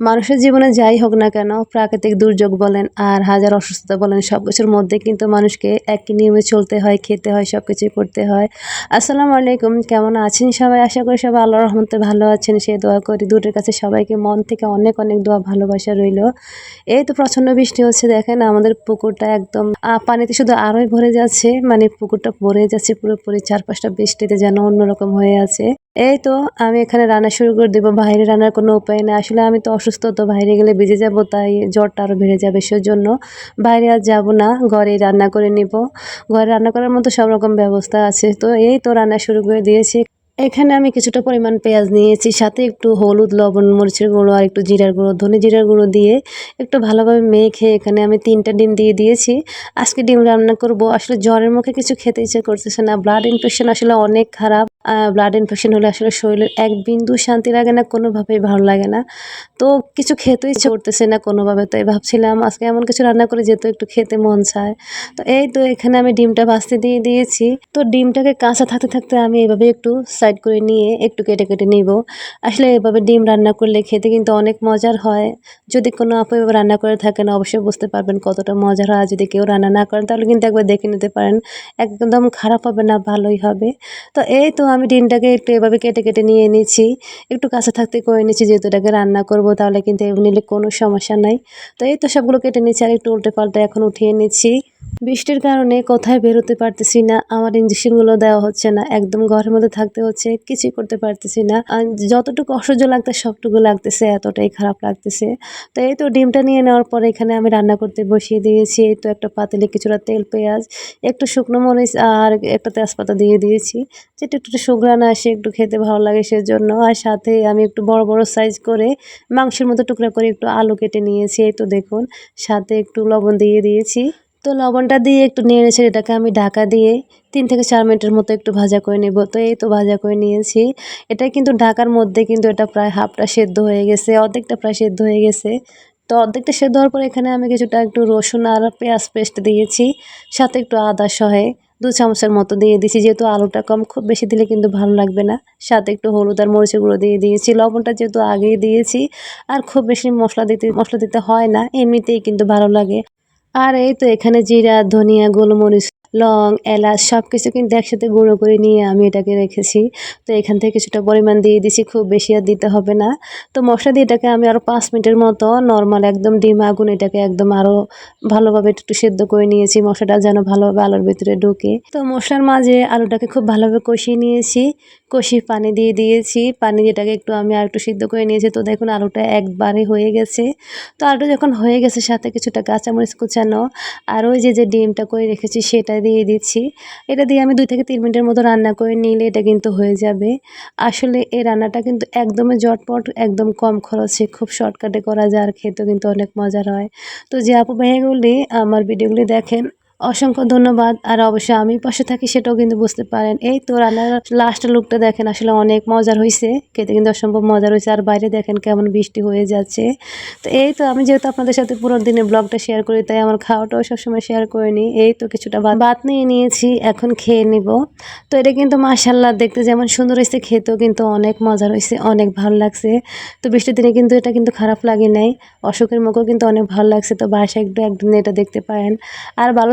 মানুষের জীবনে যাই হোক না কেন, প্রাকৃতিক দুর্যোগ বলেন আর হাজার অসুস্থতা বলেন সব কিছুর মধ্যে কিন্তু মানুষকে একই নিয়মে চলতে হয়, খেতে হয় সব কিছুই করতে হয়। আসসালামু আলাইকুম, কেমন আছেন সবাই? আশা করি সবাই আল্লাহ রহমতে ভালো আছেন। সে দোয়া করি দূরের কাছে সবাইকে মন থেকে অনেক অনেক দোয়া, ভালোবাসা রইল। এই তো প্রচণ্ড বৃষ্টি হচ্ছে, দেখেন আমাদের পুকুরটা একদম পানিতে শুধু আরোই ভরে যাচ্ছে মানে পুকুরটা ভরে যাচ্ছে পুরোপুরি, চারপাশটা বৃষ্টিতে যেন অন্যরকম হয়ে আছে। এই তো, আমি এখানে রান্না শুরু করে দেবো। বাইরে রান্নার কোনো উপায় নেই। আসলে আমি তো অসুস্থ, তো বাইরে গেলে ভিজে যাব, তাই জ্বরটা আরও বেড়ে যাবে সেজন্য বাইরে আর যাব না। ঘরে রান্না করে নিব। ঘরে রান্না করার মতো সব রকম ব্যবস্থা আছে। তো এই তো রান্না শুরু করে দিয়েছি। এখানে আমি কিছুটা পরিমাণ পেঁয়াজ নিয়েছি, সাথে একটু হলুদ, লবণ, মরিচের গুঁড়ো আর একটু জিরার গুঁড়ো, ধনে জিরার গুঁড়ো দিয়ে একটু ভালোভাবে মেখে এখানে আমি তিনটা ডিম দিয়ে দিয়েছি। আজকে ডিম রান্না করব। আসলে জ্বরের মুখে কিছু খেতে ইচ্ছে করতেছে না। ব্লাড ইনফেকশন আসলে অনেক খারাপ। ব্লাড ইনফেকশন হলে আসলে শরীরের এক বিন্দু শান্তি লাগে না, কোনোভাবেই ভালো লাগে না। তো কিছু খেতে ইচ্ছে করতেছে না কোনোভাবে তাই ভাবছিলাম আজকে এমন কিছু রান্না করে যেত একটু খেতে মন চায়। তো এই তো এখানে আমি ডিমটা ভাজতে দিয়ে দিয়েছি। তো ডিমটাকে কাঁচা থাকতে থাকতে আমি এভাবে একটু সাইড করে নিয়ে একটু কেটে কেটে নিব। আসলে এভাবে ডিম রান্না করলে খেতে কিন্তু অনেক মজার হয়। যদি কোনো আপু এভাবে রান্না করে থাকেন, অবশ্যই বুঝতে পারবেন কতটা মজার হয়। যদি কেউ রান্না না করেন, তাহলে কিন্তু একবার দেখে নিতে পারেন। একদম খারাপ হবে না, ভালোই হবে। তো এই তো আমি ডিমটাকে একটু এভাবে কেটে কেটে নিয়ে নিয়েছি একটু কাছে থাকতে করে নিয়েছি যেহেতু এটাকে রান্না করব, তাহলে কিন্তু এমনি কোনো সমস্যা নাই। তো এই তো সবগুলো কেটে নিয়েছি আর একটু উল্টে পাল্টে এখন উঠিয়ে নিচ্ছি বৃষ্টির কারণে কোথায় বেরোতে পারতেছি না, আমার ইঞ্জেকশনগুলো দেওয়া হচ্ছে না, একদম ঘরের মধ্যে থাকতে হচ্ছে, কিছুই করতে পারতেছি না। যতটুকু অসহ্য লাগতেছে সবটুকু লাগতেছে, এতটাই খারাপ লাগতেছে। তো এই তো ডিমটা নিয়ে নেওয়ার পরে এখানে আমি রান্না করতে বসিয়ে দিয়েছি, এই তো একটা পাতিলে কিছুটা তেল, পেঁয়াজ, একটু শুকনো মরিচ আর একটা তেজপাতা দিয়ে দিয়েছি। যেটা একটু সুগ্রান আসে একটু খেতে ভালো লাগে সেজন্য। আর সাথে আমি একটু বড় বড় সাইজ করে মাংসের মতো টুকরা করে একটু আলু কেটে নিয়েছি, এই তো দেখুন। সাথে একটু লবণ দিয়ে দিয়েছি। তো লবণটা দিয়ে একটু নেড়ে ছেড়ে এটাকে আমি ঢাকা দিয়ে তিন থেকে চার মিনিটের মতো একটু ভাজা করে নেব। তো এই তো ভাজা করে নিয়েছি। এটা কিন্তু ঢাকার মধ্যে কিন্তু এটা প্রায় হাফটা সেদ্ধ হয়ে গেছে, অর্ধেকটা প্রায় সেদ্ধ হয়ে গেছে। তো অর্ধেকটা সেদ্ধ হওয়ার পর এখানে আমি কিছুটা একটু রসুন আর পেঁয়াজ পেস্ট দিয়েছি, সাথে একটু আদা সহে দু চামচের মতো দিয়ে দিয়েছি। যেহেতু আলুটা কম, খুব বেশি দিলে কিন্তু ভালো লাগবে না। সাথে একটু হলুদ আর মরিচের গুঁড়ো দিয়ে দিয়েছি। লবণটা যেহেতু আগেই দিয়েছি, আর খুব বেশি মশলা দিতে মশলা দিতে হয় না, এমনিতেই কিন্তু ভালো লাগে। আর এই তো এখানে জিরা, ধনিয়া, গোলমরিচ, লং, এলাচ সব কিছু কিন্তু একসাথে গুঁড়ো করে নিয়ে আমি এটাকে রেখেছি। তো এখান থেকে কিছুটা পরিমাণ দিয়ে দিছি, খুব বেশি আর দিতে হবে না। তো মশলা দিয়ে এটাকে আমি আরও পাঁচ মিনিটের মতো নর্মাল একদম ডিম আগুন এটাকে একদম আরও ভালোভাবে একটু সেদ্ধ করে নিয়েছি, মশলাটা যেন ভালোভাবে আলুর ভিতরে ঢুকে। তো মশলার মাঝে আলুটাকে খুব ভালোভাবে কষিয়ে নিয়েছি। কষিয়ে পানি দিয়ে দিয়েছি। পানি যেটাকে একটু আমি আর একটু সিদ্ধ করে নিয়েছি। তো দেখুন, আলুটা একবারে হয়ে গেছে। তো আলুটা যখন হয়ে গেছে, সাথে কিছুটা কাঁচামরিচ কুচানো আর ওই যে যে ডিমটা করে রেখেছি, সেটা দিয়ে দিচ্ছি। এটা দিয়ে আমি দুই থেকে তিন মিনিটের মতো রান্না করে নিলে এটা কিন্তু হয়ে যাবে। আসলে এই রান্নাটা কিন্তু একদমই জটপট একদম কম খরচে, খুব শর্টকাটে করা যায় আর খেতেও কিন্তু অনেক মজার হয়। তো যে আপু ভাইয়াগুলি আমার ভিডিওগুলি দেখেন অসংখ্য ধন্যবাদ। আর অবশ্যই আমি পাশে থাকি সেটাও কিন্তু বুঝতে পারেন। এই তো রান্নার লাস্ট লুকটা দেখেন, আসলে অনেক মজার হয়েছে খেতে কিন্তু অসম্ভব মজার হয়েছে আর বাইরে দেখেন কেমন বৃষ্টি হয়ে যাচ্ছে। তো এই তো আমি যেহেতু আপনাদের সাথে পুরো দিনে ব্লগটা শেয়ার করি, তাই আমার খাওয়াটাও সবসময় শেয়ার করে নিই। এই তো কিছুটা ভাত নিয়ে নিয়েছি, এখন খেয়ে নিব। তো এটা কিন্তু মাসাল্লাহ দেখতে যেমন সুন্দর হয়েছে খেতেও কিন্তু অনেক মজার হয়েছে অনেক ভালো লাগছে। তো বৃষ্টির দিনে কিন্তু এটা কিন্তু খারাপ লাগে নাই। অসুখের মুখেও কিন্তু অনেক ভালো লাগছে। তো বাসায় একটু একদিন এটা দেখতে পারেন। আর ভালো